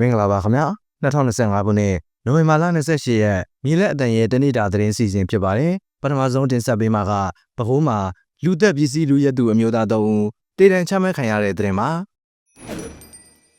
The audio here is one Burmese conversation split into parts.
မင်္ဂလာပါခင်ဗျာ2025ခုနှစ်နိုဝင်ဘာလ28ရက်မြေလက်အတန်ရဲ့တနေ့တာသတင်းစီစဉ်ဖြစ်ပါတယ်ပထမဆုံးတင်ဆက်ပေးမှာကပဲခူးမှာလူသက်ပစ္စည်းလူရက်သူအမျိုးသား၃ဦးတေတံချမှတ်ခံရတဲ့သတင်းမှာ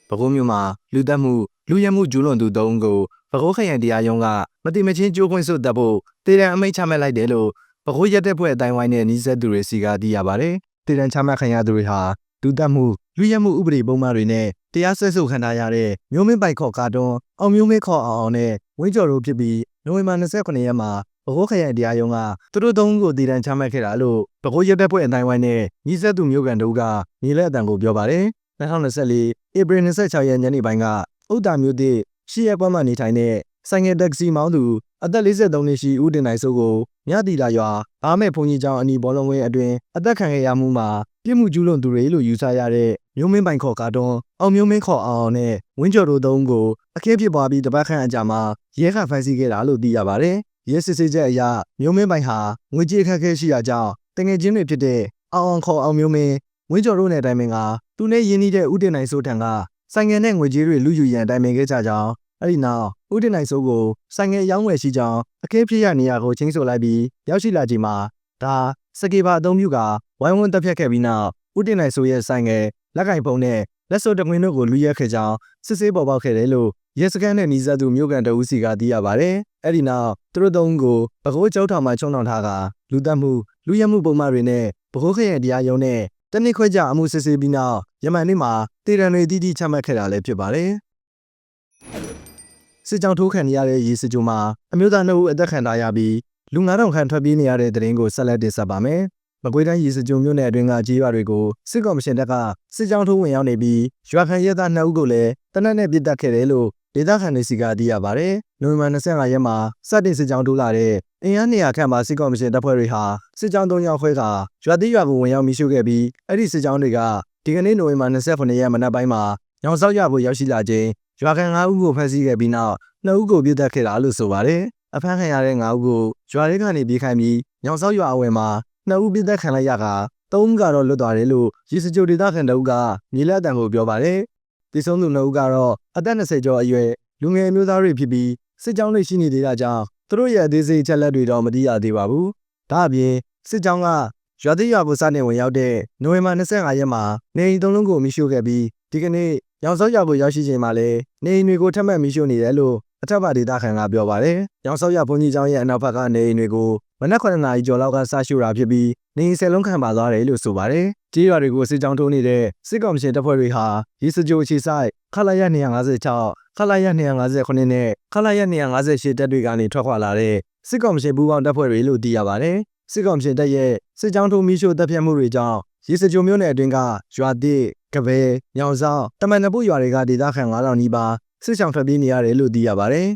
ပဲခူးမြို့မှာလူသက်မှုလူရက်မှုကျူးလွန်သူ၃ဦးကိုပဲခူးခရိုင်တရားရုံးကမတိမချင်းကြိုးခွင့်စွတ်တပ်ဖို့တေတံအမိန့်ချမှတ်လိုက်တယ်လို့ပဲခူးရက်တဲ့ဖွဲ့အတိုင်းဝိုင်းနဲ့နှီးဆက်သူတွေစီကသိရပါတယ်တေတံချမှတ်ခံရသူတွေဟာလူသက်မှုလူရက်မှုဥပဒေပုံမှန်တွေနဲ့ တရားစွဲဆိုခံထားရတဲ့မျိုးမင်းပိုက်ခေါ်ကာတွန်းအောင်မျိုးမင်းခေါ်အောင်အောင်နဲ့ဝင်းကျော်တို့ဖြစ်ပြီးနိုဝင်ဘာ29ရက်မှာဘကိုးခရိုင်တရားရုံးကသူတို့သုံးဦးကိုတည်တံချမှတ်ခဲ့တာလို့ဘကိုးရက်တဲ့ဖွဲ့အတိုင်းဝိုင်းနဲ့ညီဆက်သူမျိုးကန်တို့ကမြေလက်အတန်ကိုပြောပါတယ်2024ဧပြီ26ရက်ညနေပိုင်းကဥဒ္ဒါမျိုးသစ်ရှီရက်ပွဲမှာနေထိုင်တဲ့ဆိုင်ငယ်တက္ကစီမောင်းသူအသက်43နှစ်ရှိဦးတင်နိုင်စိုးကိုမြတီလာရွာအားမဲ့ဘုံကြီးကျောင်းအနီဘောလုံးဝင်းအတွင်အသက်ခံခဲ့ရမှုမှာ ပြစ်မှုကျူးလွန်သူတွေလို့ယူဆရတဲ့မျိုးမင်းပိုင်ခေါ်ကာတွန်းအောင်မျိုးမင်းခေါ်အောင်နဲ့ဝင်းကျော်တို့သုံးကိုအခင်းဖြစ်ပွားပြီးတပတ်ခန့်အကြာမှာရဲကဖမ်းဆီးခဲ့တာလို့သိရပါတယ်။ရဲစစ်ဆေးချက်အရမျိုးမင်းပိုင်ဟာငွေကြေးအခက်အခဲရှိရာကြောင့်တငယ်ချင်းတွေဖြစ်တဲ့အောင်အောင်ခေါ်အောင်မျိုးမင်းဝင်းကျော်တို့နဲ့တိုင်ပင်ကသူနဲ့ရင်းနှီးတဲ့ဦးတင်နိုင်စိုးထံကဆိုင်ငယ်နဲ့ငွေကြေးတွေလူယူရန်တိုင်ပင်ခဲ့ကြကြောင်းအဲ့ဒီနောက်ဦးတင်နိုင်စိုးကိုဆိုင်ငယ်ရောင်းဝယ်ရှိကြောင်းအခင်းဖြစ်ရနေရာကိုချင်းဆိုလိုက်ပြီးရောက်ရှိလာချိန်မှာဒါ စကေပါအသုံးပြုကဝိုင်းဝန်းတပ်ဖြတ်ခဲ့ပြီးနောက်ဦးတင်နိုင်စိုးရဲ့ဆိုင်ငယ်လက်ကင်ဖုံနဲ့လက်စွပ်တကွင်းတို့ကိုလူရက်ခဲ့ကြောင်းစစ်ဆေးပေါ်ပေါက်ခဲ့တယ်လို့ရဲစခန်းနဲ့နီးစပ်သူမြို့ကန်တအူးစီကသိရပါဗျ။အဲ့ဒီနောက်သူတို့သုံးကိုဘကိုးကျောင်းထောင်မှာချုံနှောင်ထားကလူတက်မှုလူရဲမှုပုံမှန်တွေနဲ့ဘကိုးခရဲ့တရားရုံးနဲ့တနစ်ခွဲကြအမှုစစ်ဆေးပြီးနောက်ယမန်နေ့မှာတည်ရန်တွေတီးတီးချမှတ်ခဲ့တာလည်းဖြစ်ပါတယ်။စစ်ကြောင်းထိုးခံရတဲ့ရေစကြိုမှာအမျိုးသားနှုတ်အသက်ခံထားရပြီး လူ9000ခန့်ထွက်ပြေးနေရတဲ့တဲ့ရင်ကိုဆက်လက်တင်ဆက်ပါမယ်။မကွေးတိုင်းရေစကြိုမြို့နယ်အတွင်းကကြေးရွာတွေကိုစစ်ကောင်မရှင်တပ်ကစစ်ကြောင်းထိုးဝင်ရောက်နေပြီးရွာခံရဲသား2ဦးကိုလည်းတနက်နဲ့ပြစ်တက်ခဲ့တယ်လို့ဒေသခံတွေစီကသိရပါဗျ။နိုဝင်ဘာ25ရက်မှာစတင်စစ်ကြောင်းထိုးလာတဲ့အင်အား200ခန့်ပါစစ်ကောင်မရှင်တပ်ဖွဲ့တွေဟာစစ်ကြောင်း3ရောက်ခွဲကရွာတိရွာကိုဝင်ရောက်မိရှုခဲ့ပြီးအဲ့ဒီစစ်ကြောင်းတွေကဒီကနေ့နိုဝင်ဘာ29ရက်မနက်ပိုင်းမှာညောင်ဆောက်ရဖို့ရောက်ရှိလာခြင်းရွာခံ9ဦးကိုဖမ်းဆီးခဲ့ပြီးနောက်2ဦးကိုပြစ်တက်ခဲ့တာလို့ဆိုပါတယ်။ အဖမ်းခံရတဲ့9ဦးကိုရွာတွေကနေပြေးခိုင်းပြီးညောင်ဆောက်ရွာအဝယ်မှာနှစ်ဦးပြစ်သက်ခံလိုက်ရကသုံးဦးကတော့လွတ်သွားတယ်လို့ရေစကြိုဒေသခံတအုပ်ကမြေလက်အတန်ကိုပြောပါတယ်။ဒီဆုံးသူနှစ်ဦးကတော့အသက်20ကျော်အရွယ်လူငယ်မျိုးသားတွေဖြစ်ပြီးစစ်ကြောင်းတွေရှိနေသေးတာကြောင့်သူတို့ရဲ့အသေးစိတ်ချက်လက်တွေတော့မသိရသေးပါဘူး။ဒါအပြင်စစ်ကြောင်းကရွာသေးရွာကိုစတင်ဝင်ရောက်တဲ့နိုဝင်ဘာ25ရက်မှာနေအိမ်သုံးလုံးကိုမိရှို့ခဲ့ပြီးဒီကနေ့ရောင်စောက်ရွာကိုရောက်ရှိချိန်မှာလည်းနေအိမ်တွေကိုထပ်မံမိရှို့နေတယ်လို့အ ထက်ပါဒေသခံကပြောပါတယ်။ရောင်စောက်ရွာဘုန်းကြီးကျောင်းရဲ့အနောက်ဘက်ကနေအိမ်တွေကိုမနက်9နာရီကျော်လောက်ကစရှို့တာဖြစ်ပြီးနေအိမ်ဆယ်လုံးခံပါသွားတယ်လို့ဆိုပါတယ်။ကြေးရွာတွေကိုစစ်ကြောင်းထိုးနေတဲ့စစ်ကောင်ရှင်တပ်ဖွဲ့တွေဟာရေစကြိုအခြေဆိုင်ခလာရ256ခလာရ259နဲ့ခလာရ258တပ်တွေကနေထွက်ခွာလာတဲ့စစ်ကောင်ရှင်ပူးပေါင်းတပ်ဖွဲ့တွေလို့သိရပါတယ်။စစ်ကောင်ရှင်တပ်ရဲ့စစ်ကြောင်းထိုးမိရှို့တပ်ဖြတ်မှုတွေကြောင့်ရေစကြိုမြို့နယ်အတွင်းကရွာတိကပဲညောင်ဆောင်တမန်နပုရွာတွေကဒေသခံ9000နီးပါး စစ်ဆောင်ထွက်ပြေးနေရတယ်လို့သိရပါတယ်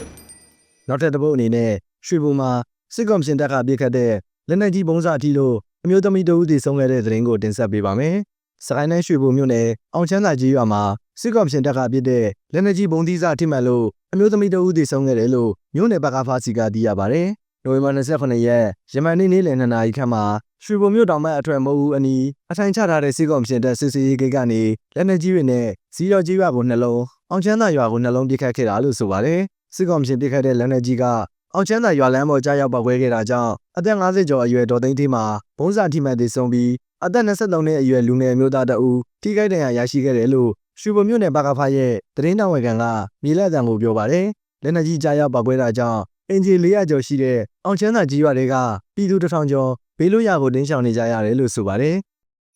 ။နောက်ထပ်တစ်ပုတ်အနေနဲ့ရွှေဘုံမှာစစ်ကောင်ရှင်တပ်ကပြစ်ခတ်တဲ့လက်နက်ကြီးပုံစံအထိလို့အမျိုးသမီးတဦးတည်ဆုံးခဲ့တဲ့သတင်းကိုတင်ဆက်ပေးပါမယ်။စကိုင်းတိုင်းရွှေဘုံမြို့နယ်အောင်ချမ်းသာကြီးရွာမှာစစ်ကောင်ရှင်တပ်ကပြစ်တဲ့လက်နက်ကြီးပုံသီးစားအထိမှန်လို့အမျိုးသမီးတဦးတည်ဆုံးခဲ့တယ်လို့မြို့နယ်ဘက်ကဖားစီကသိရပါတယ်။ နိုဝင်ဘာ29ရက်ယမန်နေ့နေ့လယ်2နာရီခန့်မှာရွှေဘုံမြို့တောင်ဘက်အထွက်မဟုတ်ဘူးအနီးအထိုင်ချထားတဲ့စစ်ကောင်ရှင်တပ်စစ်စေးဂိတ်ကနေလက်နက်ကြီးတွေနဲ့စီရောကြီးရွာကိုနှလုံးအောင်ချမ်းသာရွာကိုနှလုံးပစ်ခတ်ခဲ့တာလို့ဆိုပါတယ်။စစ်ကောင်ရှင်ပစ်ခတ်တဲ့လက်နက်ကြီးကအောင်ချမ်းသာရွာလမ်းပေါ်ကြားရောက်ပောက်ကွဲခဲ့တာကြောင့်အသက်50ကျော်အရွယ်ဒေါ်သိန်းသေးမှာဘုံစာထိမှန်သေးဆုံးပြီးအသက်23နှစ်အရွယ်လူငယ်မျိုးသားတအူထိခိုက်ဒဏ်ရာရရှိခဲ့တယ်လို့ရွှေဘုံမြို့နယ်ဘကဖားရဲ့သတင်းတော်ဝန်ကမြေလက်တံကိုပြောပါတယ်။လက်နက်ကြီးကြားရောက်ပောက်ကွဲတာကြောင့် အင်ဂျီ400ကျော်ရှိတဲ့အောင်ချမ်းသာကြီးရွာတွေကပြည်သူတစ်ထောင်ကျော်ဘေးလွတ်ရာကိုတင်းရှောင်နေကြရတယ်လို့ဆိုပါတယ်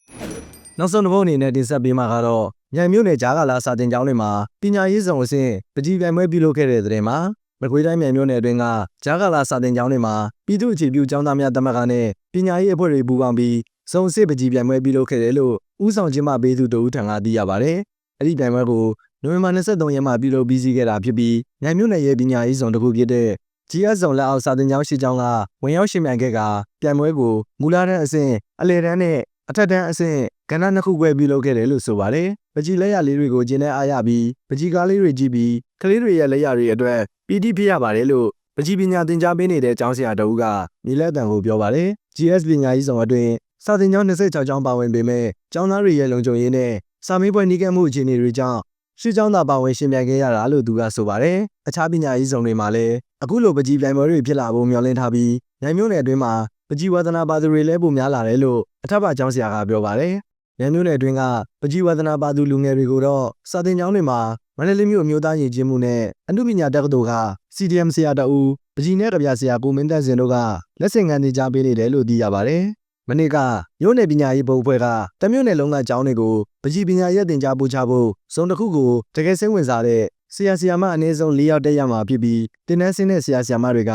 ။နောက်ဆုံးတစ်ပုတ်အနေနဲ့တင်ဆက်ပေးမှာကတော့မြိုင်မြို့နယ်ကြားကလာစာတင်ကျောင်းတွေမှာပညာရေးဆောင်အဆင့်ပကြီးပြိုင်ပွဲပြုလုပ်ခဲ့တဲ့တဲ့မှာမကွေးတိုင်းမြိုင်မြို့နယ်အတွင်းကကြားကလာစာတင်ကျောင်းတွေမှာပြည်သူ့အခြေပြုကျောင်းသားများတမကနဲ့ပညာရေးအဖွဲ့တွေပူးပေါင်းပြီးစုံစစ်ပကြီးပြိုင်ပွဲပြုလုပ်ခဲ့တယ်လို့ဥဆောင်ချင်းမပေးသူတို့ထံကသိရပါတယ်။အဲ့ဒီပြိုင်ပွဲကိုနိုဝင်ဘာ23ရက်မှာပြုလုပ်ပြီးစီးခဲ့တာဖြစ်ပြီးမြိုင်မြို့နယ်ရဲ့ပညာရေးဆောင်တစ်ခုဖြစ်တဲ့ GS ဇုံလက်အောက်စာတင်ကျောင်းရှိကျောင်းကဝင်ရောက်ရှင်မြန်ခဲ့ကပြိုင်ပွဲကိုမူလာတန်းအဆင့်အလေတန်းနဲ့အထက်တန်းအဆင့်ကဏ္ဍနှစ်ခုခွဲပြုလုပ်ခဲ့တယ်လို့ဆိုပါတယ်။ပကြီးလက်ရလေးတွေကိုကျင်းတဲ့အားရပြီးပကြီးကားလေးတွေကြည့်ပြီးကလေးတွေရဲ့လက်ရတွေအတွက်ပီတိဖြစ်ရပါတယ်လို့ပကြီးပညာသင်ကြားပေးနေတဲ့ကျောင်းဆရာတဦးကမြေလက်တန်ကိုပြောပါတယ်။ GS ပညာရေးဆောင်အတွင်းစာသင်ကျောင်း26ကျောင်းပါဝင်ပေမဲ့ကျောင်းသားတွေရဲ့လုံခြုံရေးနဲ့စာမေးပွဲနှီးကပ်မှုအခြေအနေတွေကြောင့်ရှေ့ကျောင်းသာပါဝင်ရှင်ပြိုင်ခဲ့ရတာလို့သူကဆိုပါတယ်။အခြားပညာရေးဆောင်တွေမှာလည်း အခုလိုပကြီးပြိုင်ပွဲတွေဖြစ်လာဖို့မျှော်လင့်ထားပြီးနိုင်မျိုးနယ်အတွင်းမှာပကြီးဝါသနာပါသူတွေလည်းပုံများလာတယ်လို့အထက်ပါကျောင်းဆရာကပြောပါတယ်။ရန်မျိုးနယ်အတွင်းကပကြီးဝါသနာပါသူလူငယ်တွေကိုတော့စာသင်ကျောင်းတွေမှာမန္တလေးမြို့အမျိုးသားရည်ကျင်းမှုနဲ့အမှုပညာတက္ကသိုလ်က CDM ဆရာတအူပကြီးနဲ့ကြပြဆရာကိုမင်းသက်စင်တို့ကလက်ဆင့်ကမ်းနေကြပေးနေတယ်လို့သိရပါတယ်။မနေ့ကမြို့နယ်ပညာရေးဘုတ်အဖွဲ့ကတမြို့နယ်လုံးကကျောင်းတွေကိုပကြီးပညာရေးတင် जा ပို့ချဖို့စုံတစ်ခုကိုတကယ်စိတ်ဝင်စားတဲ့ ဆရာဆရာမအနည်းဆုံး၄ယောက်တက်ရမှာဖြစ်ပြီးတင်နန်းစင်းတဲ့ဆရာဆရာမတွေက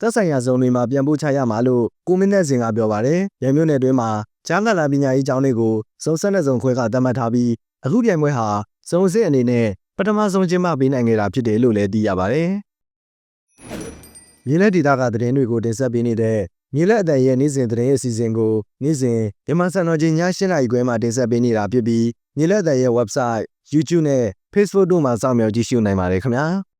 သက်ဆိုင်ရာဇုံတွေမှာပြန်ပို့ချရမှာလို့ကိုမင်းနဲ့စင်ကပြောပါတယ်။ရန်မြို့နယ်တွင်းမှာကျန်းကလာပညာရေးကျောင်းတွေကိုစုံဆက်တဲ့ဇုံခွဲကသတ်မှတ်ထားပြီးအခုပြိုင်ပွဲဟာစုံစစ်အနေနဲ့ပထမဆုံးကျင်းပပေးနိုင်ခဲ့တာဖြစ်တယ်လို့လည်းသိရပါတယ်။မြေလက်ဒေတာကသတင်းတွေကိုတင်ဆက်ပေးနေတဲ့မြေလက်အတန်ရဲ့နေ့စဉ်သတင်းအစီအစဉ်ကိုနေ့စဉ်မြန်မာစံတော်ချိန်ည7:00နာရီခွဲမှာတင်ဆက်ပေးနေတာဖြစ်ပြီးမြေလက်အတန်ရဲ့ website YouTube နဲ့ Facebook တို့မှာစောင့်မျှော်ကြည့်ရှုနိုင်ပါတယ်ခင်ဗျာ။